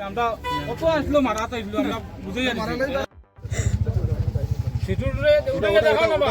আমরা কত আসলো মারাতে আসলো আমরা বুঝে যাচ্ছি। সিটুর রে দেখাও না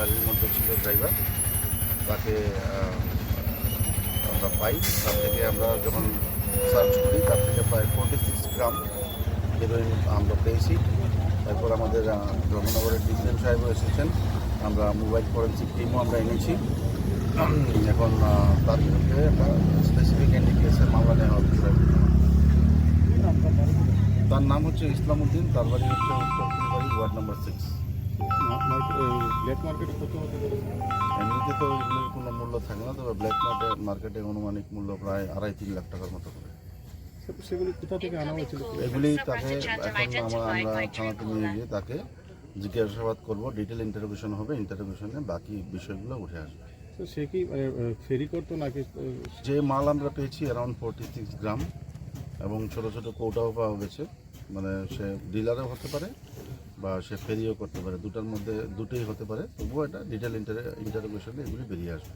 গাড়ির মধ্যে ছিল ড্রাইভার, তাকে আমরা পাই। তার থেকে আমরা যখন সার্চ করি, তার থেকে প্রায় ফোর্টি সিক্স গ্রাম হেরোইন আমরা পেয়েছি। তারপর আমাদের ধর্মনগরের ডিসিএম সাহেবও এসেছেন। আমরা মোবাইল ফরেন্সিক টিমও আমরা এনেছি। এখন তার বিরুদ্ধে একটা স্পেসিফিক এনডিপিএসের মামলা নেওয়া হচ্ছে তার নাম হচ্ছে ইসলামউদ্দিন, তার বাড়ি হচ্ছে ওয়ার্ড নাম্বার সিক্স ব্ল্যাক মার্কেটে কত হতে এমনিতে তো এগুলোর কোনো মূল্য থাকে না তবে ব্ল্যাক মার্কেট মার্কেটে অনুমানিক মূল্য প্রায় আড়াই তিন লাখ টাকার মতো করে। সেগুলি কোথা থেকে আনা হয়েছিল? এগুলি তাকে এখন আমরা থানাতে নিয়ে গিয়ে তাকে জিজ্ঞাসাবাদ করব ডিটেল ইন্টারোগেশন হবে ইন্টারোগেশনে বাকি বিষয়গুলো উঠে আসবে। তো সে কি ফেরি করতো নাকি যে মাল আমরা পেয়েছি অ্যারাউন্ড ফোরটি সিক্স গ্রাম এবং ছোট ছোট কৌটাও পাওয়া গেছে মানে সে ডিলারও হতে পারে বা সে ফেরিও করতে পারে, দুটার মধ্যে দুটোই হতে পারে। তবুও এটা ডিটেল ইন্টার ইন্টারোগেশনে এগুলি বেরিয়ে আসবে।